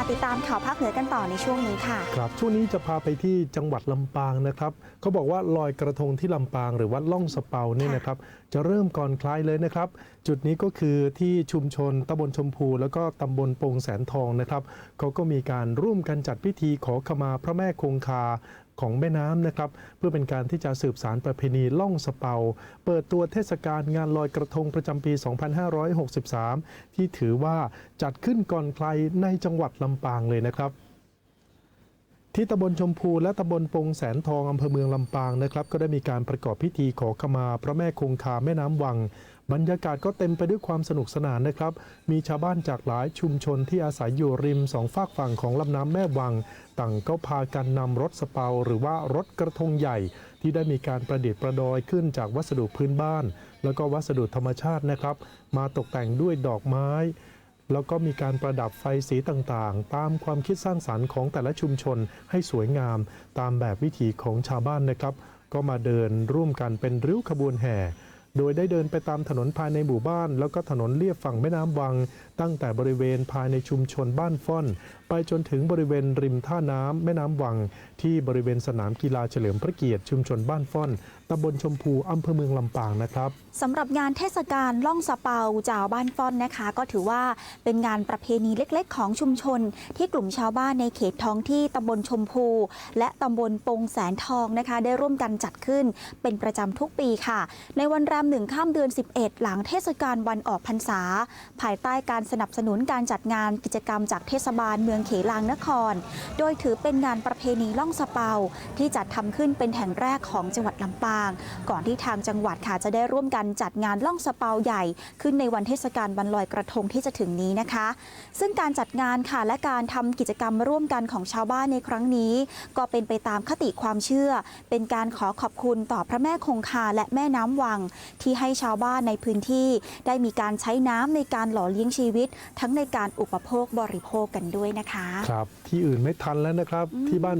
มาติดตามข่าวภาคเหนือกันต่อในช่วงนี้ค่ะ ครับช่วงนี้จะพาไปที่จังหวัดลำปางนะครับเขาบอกว่าลอยกระทงที่ลำปาง หรือวัดล่องสะเปาเนี่ยนะครับ จะเริ่มก่อนคล้ายเลยนะครับ จุดนี้ก็คือที่ชุมชนตำบลชมพู แล้วก็ตำบลโปงแสนทองนะครับเขาก็มีการร่วมกันจัดพิธีขอขมาพระแม่คงคา ของแม่น้ำนะครับ เพื่อเป็นการที่จะสืบสารประเพณีล่องสเปา เปิดตัวเทศกาลงานลอยกระทงประจำปี 2563 ที่ถือว่าจัดขึ้นก่อนใครในจังหวัดลำปางเลยนะครับที่ตำบลชมพูและตำบลปงแสนทองอำเภอเมืองลำปางนะครับ ก็ได้มีการประกอบพิธีขอขมาพระแม่คงคาแม่น้ำวัง บรรยากาศก็เต็มไปด้วยความสนุกสนานนะครับ มีชาวบ้านจากหลายชุมชนที่อาศัยอยู่ริมสองฝากฝั่งของลำน้ำแม่วัง ต่างก็พากันนำรถสเปา หรือว่ารถกระทงใหญ่ ที่ได้มีการประดิษฐ์ประดอยขึ้นจากวัสดุพื้นบ้าน แล้วก็วัสดุธรรมชาตินะครับ มาตกแต่งด้วยดอกไม้ แล้วก็มีการประดับไฟสีต่างๆ ตามความคิดสร้างสรรค์ของแต่ละชุมชนให้สวยงาม ตามแบบวิถีของชาวบ้านนะครับ ก็มาเดินร่วมกันเป็นริ้วขบวนแห่ โดยได้เดินไปตามถนนภายในหมู่บ้าน แล้วก็ถนนเลียบฝั่งแม่น้ำวัง ตั้งแต่บริเวณภายในชุมชนบ้านฟ่อน ไปจนถึงบริเวณริมท่าน้ำแม่น้ำวัง ที่บริเวณสนามกีฬาเฉลิมพระเกียรติชุมชนบ้านฟ่อนตำบลชมพูอำเภอเมืองลำปางนะครับสำหรับงานเทศกาลล่องสะเปาจาวบ้านฟ่อนนะคะ ก็ถือว่าเป็นงานประเพณีเล็กๆ ของชุมชน ที่กลุ่มชาวบ้านในเขตท้องที่ตำบลชมพู และตำบลปงแสนทองนะคะ ได้ร่วมกันจัดขึ้น เป็นประจำทุกปีค่ะ ในวันแรมหนึ่งข้ามเดือน 11 หลังเทศกาลวันออกพรรษา ภายใต้การสนับสนุนการจัดงานกิจกรรมจากเทศบาลเมืองเขลางนคร โดยถือเป็นงานประเพณีล่องสะเปา ที่จัดทำขึ้นเป็นแห่งแรกของจังหวัดลำปาง ก่อนที่ทางจังหวัดค่ะจะได้ร่วมกันจัดงานล่องสะเปาใหญ่ ขึ้นในวันเทศกาลวันลอยกระทงที่จะถึงนี้นะคะ ซึ่งการจัดงานค่ะและการทำกิจกรรมร่วมกันของชาวบ้านในครั้งนี้ ก็เป็นไปตามคติความเชื่อ เป็นการขอขอบคุณต่อพระแม่คงคาและแม่น้ำวังที่ให้ชาวบ้านในพื้นที่ได้มีการใช้น้ำในการหล่อเลี้ยงชีวิต ทั้งในการอุปโภคบริโภคกันด้วยนะคะ ครับ ที่อื่นไม่ทันแล้วนะครับ ที่บ้าน